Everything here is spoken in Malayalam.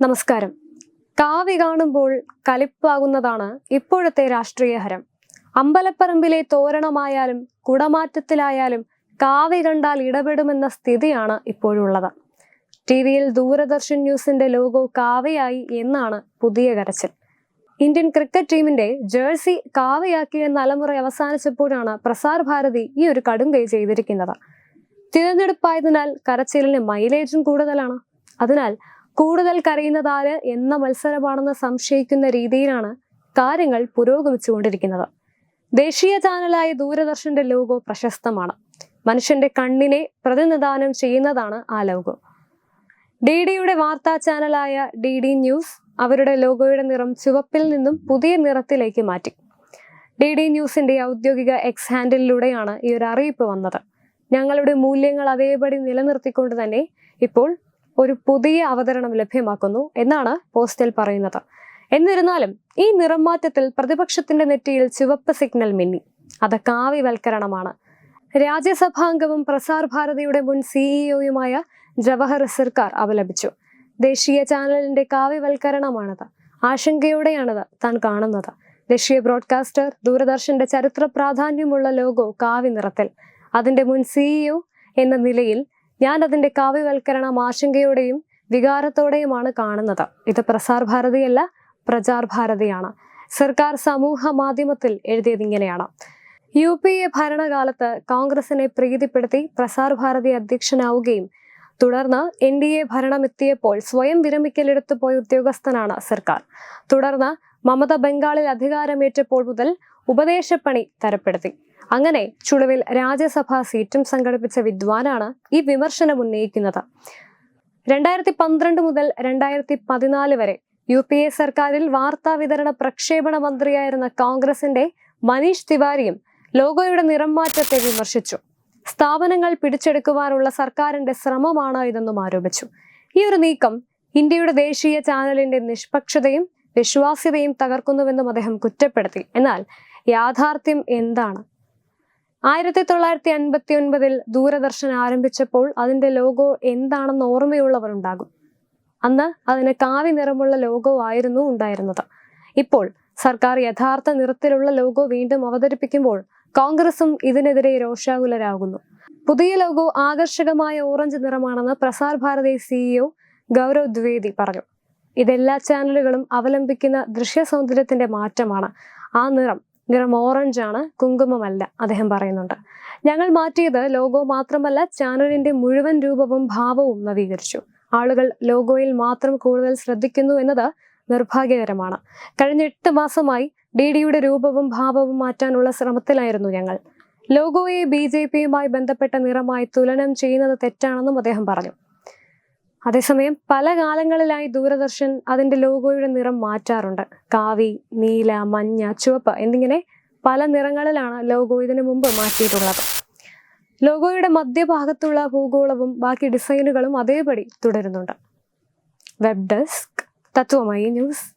നമസ്കാരം. കാവി കാണുമ്പോൾ കലിപ്പാകുന്നതാണ് ഇപ്പോഴത്തെ രാഷ്ട്രീയ ഹരം. അമ്പലപ്പറമ്പിലെ തോരണമായാലും കുടമാറ്റത്തിലായാലും കാവി കണ്ടാൽ ഇടപെടുമെന്ന സ്ഥിതിയാണ് ഇപ്പോഴുള്ളത്. ടി വിയിൽ ദൂരദർശൻ ന്യൂസിന്റെ ലോഗോ കാവയായി എന്നാണ് പുതിയ കരച്ചിൽ. ഇന്ത്യൻ ക്രിക്കറ്റ് ടീമിന്റെ ജേഴ്സി കാവയാക്കിയ തലമുറ അവസാനിച്ചപ്പോഴാണ് പ്രസാർ ഭാരതി ഈ ഒരു കടും കൈ ചെയ്തിരിക്കുന്നത്. തിരഞ്ഞെടുപ്പായതിനാൽ കരച്ചിലിന് മൈലേജും കൂടുതലാണ്. അതിനാൽ കൂടുതൽ കരയുന്നതാര് എന്ന മത്സരമാണെന്ന് സംശയിക്കുന്ന രീതിയിലാണ് കാര്യങ്ങൾ പുരോഗമിച്ചുകൊണ്ടിരിക്കുന്നത്. ദേശീയ ചാനലായ ദൂരദർശന്റെ ലോഗോ പ്രശസ്തമാണ്. മനുഷ്യന്റെ കണ്ണിനെ പ്രതിനിധാനം ചെയ്യുന്നതാണ് ആ ലോഗോ. ഡി ഡിയുടെ വാർത്താ ചാനലായ ഡി ഡി ന്യൂസ് അവരുടെ ലോഗോയുടെ നിറം ചുവപ്പിൽ നിന്നും പുതിയ നിറത്തിലേക്ക് മാറ്റി. ഡി ഡി ന്യൂസിന്റെ ഔദ്യോഗിക എക്സ് ഹാൻഡിലൂടെയാണ് ഈ ഒരു അറിയിപ്പ് വന്നത്. ഞങ്ങളുടെ മൂല്യങ്ങൾ അതേപടി നിലനിർത്തിക്കൊണ്ട് തന്നെ ഇപ്പോൾ ഒരു പുതിയ അവതരണം ലഭ്യമാക്കുന്നു എന്നാണ് പോസ്റ്റിൽ പറയുന്നത്. എന്നിരുന്നാലും ഈ നിറം മാറ്റത്തിൽ പ്രതിപക്ഷത്തിന്റെ നെറ്റിയിൽ ചുവപ്പ് സിഗ്നൽ മിന്നി. അത് കാവ്യവൽക്കരണമാണ്. രാജ്യസഭാംഗവും പ്രസാർ ഭാരതിയുടെ മുൻ സിഇഒയുമായ ജവഹർ സർക്കാർ അപലപിച്ചു. ദേശീയ ചാനലിന്റെ കാവ്യവൽക്കരണമാണത്. ആശങ്കയോടെയാണത് താൻ കാണുന്നത്. ദേശീയ ബ്രോഡ്കാസ്റ്റർ ദൂരദർശന്റെ ചരിത്ര പ്രാധാന്യമുള്ള ലോഗോ കാവ്യ നിറത്തിൽ അതിന്റെ മുൻ സിഇഒ എന്ന നിലയിൽ ഞാൻ അതിന്റെ കാവ്യവൽക്കരണം ആശങ്കയോടെയും വികാരത്തോടെയുമാണ് കാണുന്നത്. ഇത് പ്രസാർ ഭാരതിയല്ല പ്രചാർ ഭാരതിയാണ്. സർക്കാർ സമൂഹ മാധ്യമത്തിൽ എഴുതിയത് ഇങ്ങനെയാണ്. യു പി എ ഭരണകാലത്ത് കോൺഗ്രസിനെ പ്രീതിപ്പെടുത്തി പ്രസാർ ഭാരതി അധ്യക്ഷനാവുകയും തുടർന്ന് എൻ ഡി എ ഭരണമെത്തിയപ്പോൾ സ്വയം വിരമിക്കലെടുത്തു പോയ ഉദ്യോഗസ്ഥനാണ് സർക്കാർ. തുടർന്ന് മമത ബംഗാളിൽ അധികാരമേറ്റപ്പോൾ മുതൽ ഉപദേശപ്പണി തരപ്പെടുത്തി. അങ്ങനെ ചുളുവിൽ രാജ്യസഭാ സീറ്റും സംഘടിപ്പിച്ച വിദ്വാനാണ് ഈ വിമർശനം ഉന്നയിക്കുന്നത്. രണ്ടായിരത്തി പന്ത്രണ്ട് മുതൽ രണ്ടായിരത്തി പതിനാല് വരെ യു പി എ സർക്കാരിൽ വാർത്താ വിതരണ പ്രക്ഷേപണ മന്ത്രിയായിരുന്ന കോൺഗ്രസിന്റെ മനീഷ് തിവാരിയും ലോഗോയുടെ നിറം മാറ്റത്തെ വിമർശിച്ചു. സ്ഥാപനങ്ങൾ പിടിച്ചെടുക്കുവാനുള്ള സർക്കാരിന്റെ ശ്രമമാണ് ഇതെന്നും ആരോപിച്ചു. ഈ ഒരു നീക്കം ഇന്ത്യയുടെ ദേശീയ ചാനലിന്റെ നിഷ്പക്ഷതയും വിശ്വാസ്യതയും തകർക്കുന്നുവെന്നും അദ്ദേഹം കുറ്റപ്പെടുത്തി. എന്നാൽ യാഥാർത്ഥ്യം എന്താണ്? ആയിരത്തി തൊള്ളായിരത്തി അൻപത്തി ഒൻപതിൽ ദൂരദർശൻ ആരംഭിച്ചപ്പോൾ അതിന്റെ ലോഗോ എന്താണെന്ന് ഓർമ്മയുള്ളവർ ഉണ്ടാകും അന്ന് അതിന് കാവി നിറമുള്ള ലോഗോ ആയിരുന്നു ഉണ്ടായിരുന്നത്. ഇപ്പോൾ സർക്കാർ യഥാർത്ഥ നിറത്തിലുള്ള ലോഗോ വീണ്ടും അവതരിപ്പിക്കുമ്പോൾ കോൺഗ്രസും ഇതിനെതിരെ രോഷാകുലരാകുന്നു. പുതിയ ലോഗോ ആകർഷകമായ ഓറഞ്ച് നിറമാണെന്ന് പ്രസാർ ഭാരതി സിഇഒ ഗൗരവ് ദ്വേദി പറഞ്ഞു. ഇതെല്ലാ ചാനലുകളും അവലംബിക്കുന്ന ദൃശ്യ സൗന്ദര്യത്തിന്റെ മാറ്റമാണ്. ആ നിറം നിറം ഓറഞ്ച് ആണ് കുങ്കുമമല്ല അദ്ദേഹം പറയുന്നുണ്ട്. ഞങ്ങൾ മാറ്റിയത് ലോഗോ മാത്രമല്ല ചാനലിന്റെ മുഴുവൻ രൂപവും ഭാവവും നവീകരിച്ചു. ആളുകൾ ലോഗോയിൽ മാത്രം കൂടുതൽ ശ്രദ്ധിക്കുന്നു എന്നത് നിർഭാഗ്യകരമാണ്. കഴിഞ്ഞ എട്ട് മാസമായി ഡി ഡിയുടെ രൂപവും ഭാവവും മാറ്റാനുള്ള ശ്രമത്തിലായിരുന്നു ഞങ്ങൾ. ലോഗോയെ ബി ജെ പിയുമായി ബന്ധപ്പെട്ട നിറമായി തുലനം ചെയ്യുന്നത് തെറ്റാണെന്നും അദ്ദേഹം പറഞ്ഞു. അതേസമയം പല കാലങ്ങളിലായി ദൂരദർശൻ അതിന്റെ ലോഗോയുടെ നിറം മാറ്റാറുണ്ട്. കാവി നീല മഞ്ഞ ചുവപ്പ് എന്നിങ്ങനെ പല നിറങ്ങളിലാണ് ലോഗോ ഇതിനു മുമ്പ് മാറ്റിയിട്ടുള്ളത്. ലോഗോയുടെ മധ്യഭാഗത്തുള്ള ഭൂഗോളവും ബാക്കി ഡിസൈനുകളും അതേപടി തുടരുന്നുണ്ട്. Web desk തത്വമായി news